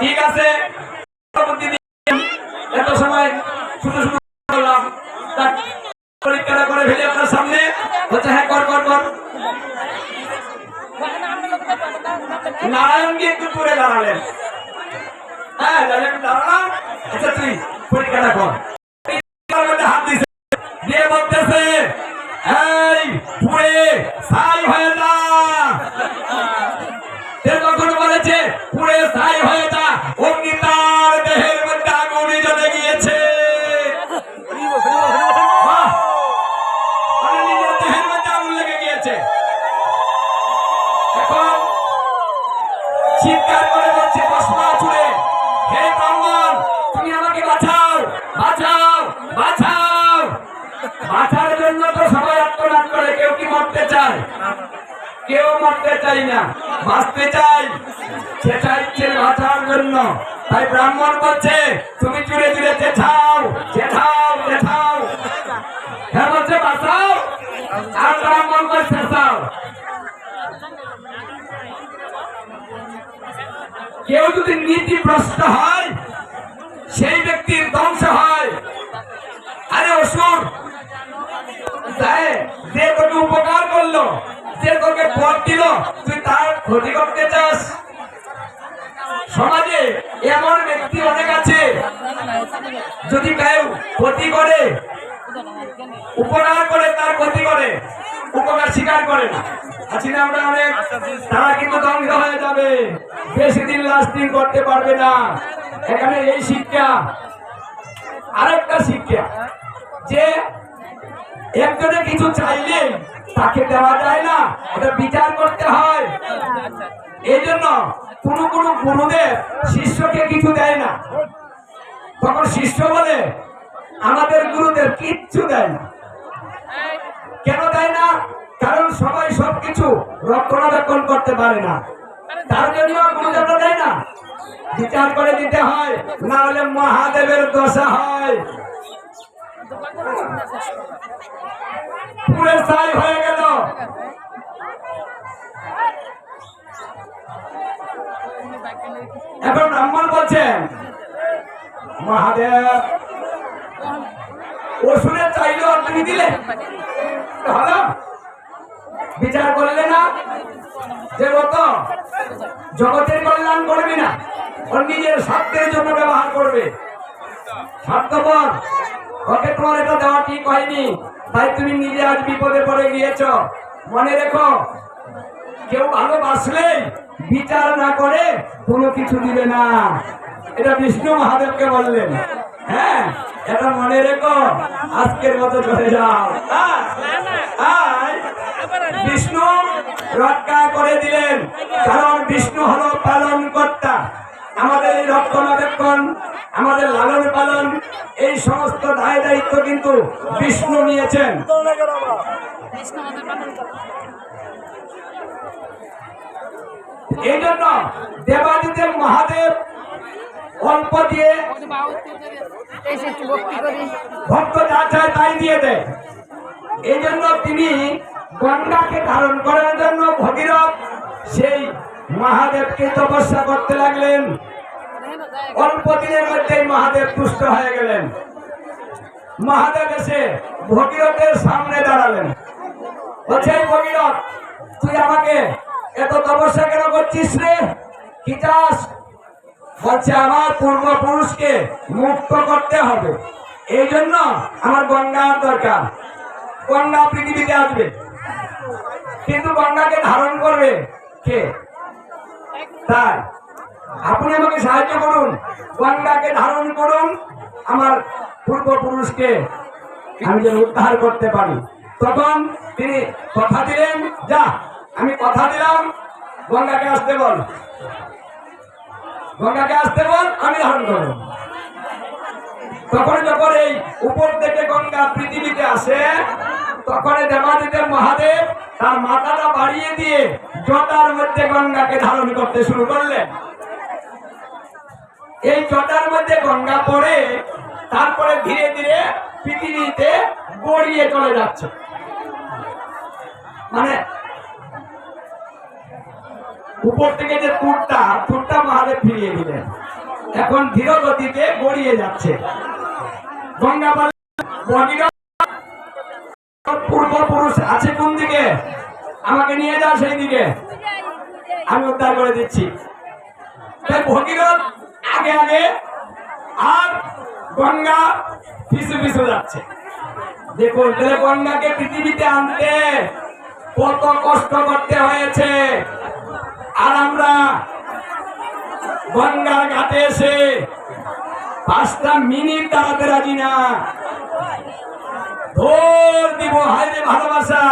ঠিক আছে। এত সময় শুধু শুধু করলাম পরীক্ষাটা করে ফেলি আপনার সামনে। হচ্ছে হ্যাঁ কর কর কর। নারায়ণকে একটু দূরে দাঁড়ালেন? হ্যাঁ দাঁড়ালাম আচ্ছা তুই পরীক্ষাটা কর। তাই ব্রাহ্মণ বলছে, তুমি চুড়ে চুড়ে হ্যাঁ বলছে, বাঁচাও। আর ব্রাহ্মণ বলছে কেউ যদি নীতিভ্রষ্ট হয় সেই ব্যক্তির ধ্বংস হয় আরে অসুর তাই যে তোকে উপকার করল যে তোকে পথ দিল তুই তার ক্ষতি করতে চাস সমাজে এমন ব্যক্তি অনেক আছে যদি কেউ ক্ষতি করে উপকার করে তার ক্ষতি করে উপকার স্বীকার করে না। আমরা অনেক, তারা কিন্তু ধ্বংস হয়ে যাবে। বেশি দিন লাস্টিং করতে পারবে না। এখানে এই শিক্ষা, আরেকটা শিক্ষা, যে একজনে কিছু চাইলে তাকে দেওয়া যায় না ওটা বিচার করতে হয়। এই জন্য কোন কোন গুরুদেব শিষ্যকে কিছু দেয় না। তখন শিষ্য বলে, আমাদের গুরুদেব কিচ্ছু দেয় না। কেন দেয় না? কারণ সবাই সবকিছু রক্ষণাবেক্ষণ করতে পারে না। তার জন্য গুরুদেব দেয় না। বিচার করে দিতে হয়, না হলে মহাদেবের দশা হয়। পুরে ছাই হয়ে গেল। এখন ব্রাহ্মণ বলছেন মহাদেব, ওষুধের চাইলেও আপনি দিলে ভালো। বিচার করলে না? যে কত জগতের কল্যাণ করবে না। ওর নিজের স্বার্থের জন্য ব্যবহার করবে। স্বার্থপর। ওকে তোমার এটা দেওয়া ঠিক হয়নি। তাই তুমি নিজে আজ বিপদে পড়ে গিয়েছ। মনে রেখো কেউ ভালোবাসলেই বিচার না করে কোনো কিছু দিবে না। এটা বিষ্ণু মহাদেবকে বললেন। হ্যাঁ এটা মনে রেখো আজকের মতো চলে যাও। হ্যাঁ? আয়, বিষ্ণু রক্ষা করে দিলেন। কারণ বিষ্ণু হলো পালন কর্তা আমাদের এই রক্ষণাবেক্ষণ, আমাদের লালন পালন, এই সমস্ত দায় দায়িত্ব কিন্তু বিষ্ণু নিয়েছেন। এই জন্য দেবাদিদেব মহাদেব অল্প দিয়ে ভক্ত যা চায় তাই দিয়ে দেয়। এই জন্য তিনি গঙ্গাকে ধারণ করার জন্য ভগীরথ সেই মহাদেবকে তপস্যা করতে লাগলেন। অল্প দিনের মধ্যেই মহাদেব তুষ্ট হয়ে গেলেন। মহাদেব এসে ভগীরথের সামনে দাঁড়ালেন। বলছে ভগীরথ, তুই আমাকে এত তপস্যা কেন করছিস রে? কি চাস? বলছে, আমার পূর্বপুরুষকে মুক্ত করতে হবে। এই জন্য আমার গঙ্গার দরকার। গঙ্গা পৃথিবীতে আসবে। কিন্তু গঙ্গাকে ধারণ করবে কে? তাই, আপনি আমাকে সাহায্য করুন। গঙ্গাকে ধারণ করুন আমার পূর্বপুরুষকে। আমি যেন উদ্ধার করতে পারি। তখন তিনি কথা দিলেন, যা, আমি কথা দিলাম। গঙ্গাকে আসতে বল। গঙ্গাকে আসতে বল, আমি ধারণ করব। তখন যখন এই উপর থেকে গঙ্গা পৃথিবীতে আসে তখন দেবাদিদেব মহাদেব তার মাথাটা বাড়িয়ে দিয়ে জটার মধ্যে গঙ্গাকে ধারণ করতে শুরু করলেন। এই জটার মধ্যে গঙ্গা পড়ে তারপরে ধীরে ধীরে পৃথিবীতে গড়িয়ে চলে যাচ্ছে। মানে উপর থেকে যে তুরটা তুরটা মহাদেব ফিরিয়ে দিলেন। এখন ধীর গতিতে গড়িয়ে যাচ্ছে। গঙ্গা ভগীরথ পূর্বপুরুষ আছে কোন দিকে? আমাকে নিয়ে যাও সেই দিকে। আমি উদ্ধার করে দিচ্ছি। আগে আগে আর গঙ্গা পিছু পিছু যাচ্ছে। দেখুন গঙ্গাকে পৃথিবীতে আনতে কত কষ্ট করতে হয়েছে। আর আমরা গঙ্গার ঘাটে এসে পাঁচটা মিনিট দাঁড়াতে রাজি না। ভোর দিব হাই রে ভালোবাসা।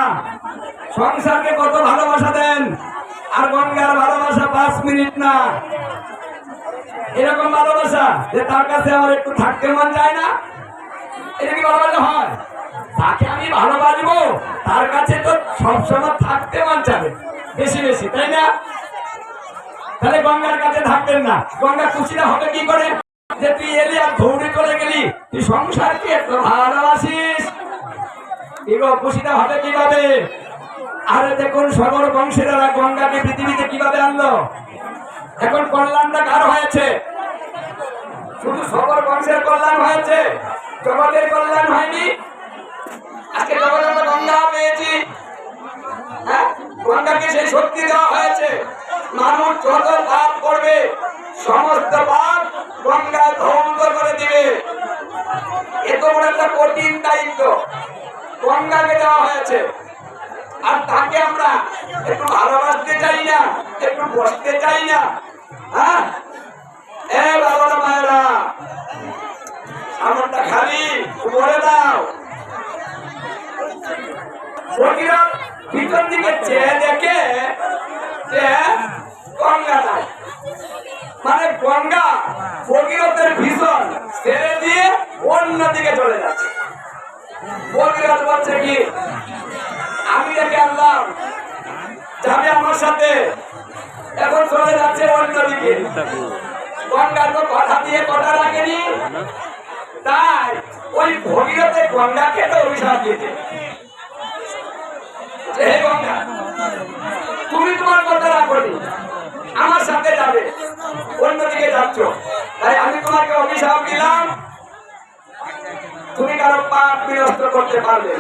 সংসারকে কত ভালোবাসা দেন, আর গঙ্গার ভালোবাসা পাঁচ মিনিট না। এরকম ভালোবাসা যে তার কাছে আমার একটু থাকতে মন যায় না, এটা কি ভালোবাসা হয়? তাকে আমি ভালোবাসবো, তার কাছে তো সবসময় থাকতে মন যাবে বেশি বেশি, তাই না? তাহলে গঙ্গার কাছে থাকবেন না। গঙ্গা খুশিটা হবে কি করে? যে তুই এলি আর দৌড়ে চলে গেলি, তুই সংসারকে এত ভালোবাসিস। এগো, খুশিটা হবে কীভাবে? আরে দেখুন সবর বংশেরা গঙ্গাকে, পৃথিবীতে কীভাবে আনলো? এখন কল্যাণটা কার হয়েছে? শুধু সবর বংশের কল্যাণ হয়েছে? জগতের কল্যাণ হয়নি? আজকে আমরা গঙ্গা পেয়েছি। হ্যাঁ? গঙ্গাকে সেই শক্তি দেওয়া হয়েছে। মানুষ যত পাপ করবে সমস্ত পাপ গঙ্গা ধ্বংস করে দিবে। এত বড় একটা কঠিন দায়িত্ব। গঙ্গাকে দেওয়া হয়েছে। আর তাকে আমরা একটু ভালোবাসতে চাই না, একটু বসতে চাই না। হ্যাঁ? এ বাবারা মায়েরা, সামনটা খালি বলে দাও। ভিতর দিকে চেয়ে দেখে যে গঙ্গা নাই। মানে গঙ্গা ভগীরথের ভীষণ ছেড়ে দিয়ে অন্য দিকে চলে যাচ্ছে। ভগীরথ বলছে কি, আমি ডেকে আনলাম, যাবে আমার সাথে। এখন চলে যাচ্ছে অন্য দিকে। গঙ্গা তো কথা দিয়ে কথা রাখেনি। তাই ওই ভগীরথে গঙ্গাকে তো অভিশাপ দিয়েছে। হে গঙ্গা, তুমি তোমার কথা রাখনি আমার সাথে যাবে। অন্যদিকে যাচ্ছ। তাই আমি তোমাকে অভিশাপ দিলাম। তুমি কারও পাপ বিনষ্ট করতে পারবে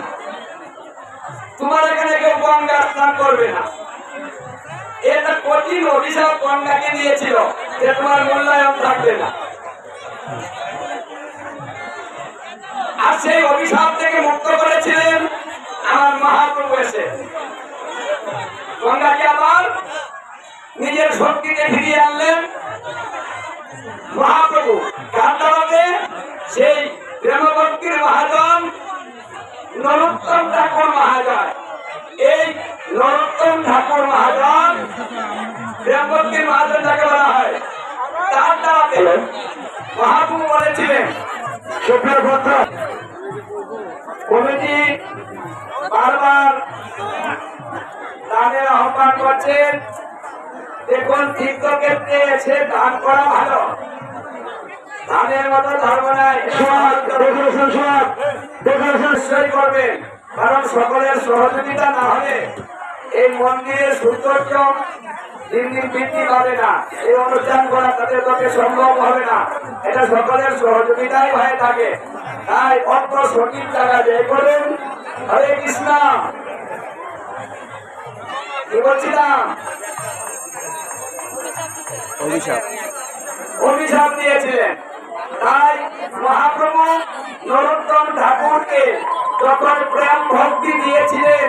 তোমার এখানে কেউ গঙ্গা স্নান করবে না। এটা কঠিন অভিশাপ গঙ্গাকে দিয়েছিল যে তোমার মূল্যায়ন থাকবে না। আর সেই অভিশাপ থেকে মুক্ত করেছিলেন আমার মহাপ্রভু এসে গঙ্গাকে আবার নিজের শক্তিতে ফিরিয়ে আনলেন মহাপ্রভু কার দ্বারাতে সেই প্রেমভক্তির মহাজন নরোত্তম ঠাকুর মহাজন এই নরোত্তম ঠাকুর মহাজন প্রেমভক্তির মহাজন যাকে বলা হয় তার দ্বারাতে মহাপ্রভু বলেছিলেন সুপ্রিয় ভদ্র কমিটি বারবার তাদের আহ্বান করছেন দেখুন তীর্থক্ষেত্রে এসে দান করা ভালো। ধানের মতো ধর্ম নাই। করবেন কারণ সকলের সহযোগিতা না হলে এই মন্দিরের সৌন্দর্য দিন দিন বৃদ্ধি পাবে না। এই অনুষ্ঠান করা তাদের পক্ষে সম্ভব হবে না। এটা সকলের সহযোগিতাই হয়ে থাকে। তাই অর্থ সঠিক টাকা ব্যয় করুন। হরে কৃষ্ণ। কি বলছিলাম? অভিশাপ। অভিশাপ দিয়েছিলেন। তাই মহাপ্রভু নরোত্তম ঠাকুরকে যখন প্রেম ভক্তি দিয়েছিলেন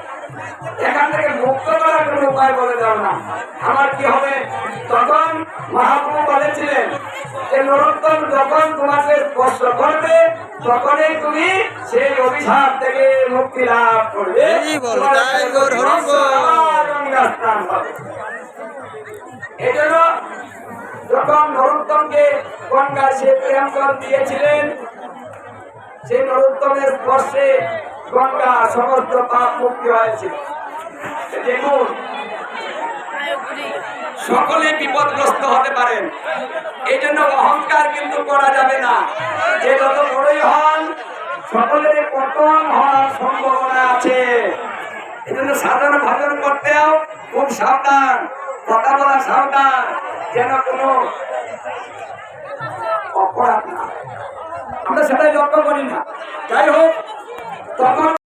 এখান থেকে মুক্ত করার কোনো উপায় বলে দাও না। আমার কি হবে? তখন মহাপ্রভু বলেছিলেন যে নরোত্তম যখন তোমাকে স্পর্শ করবে তখনই তুমি সেই অভিশাপ থেকে মুক্তি লাভ করবে। যখন নরোত্তমকে গঙ্গা সে প্রেম দিয়েছিলেন সেই নরোত্তমের স্পর্শে গঙ্গা সমস্ত পাপ মুক্তি হয়েছে। দেখুন, সকলে বিপদগ্রস্ত হতে পারেন। এই জন্য অহংকার কিন্তু করা যাবে না। যে যত বড়ই হন, সকলের পতন হওয়ার সম্ভাবনা আছে। এই জন্য সাধারণ ভজন করতেও খুব সাবধান, কথা বলা সাবধান, যেন কোনো অপরাধ না আমরা সেটাই লক্ষ্য করি না। যাই হোক তখন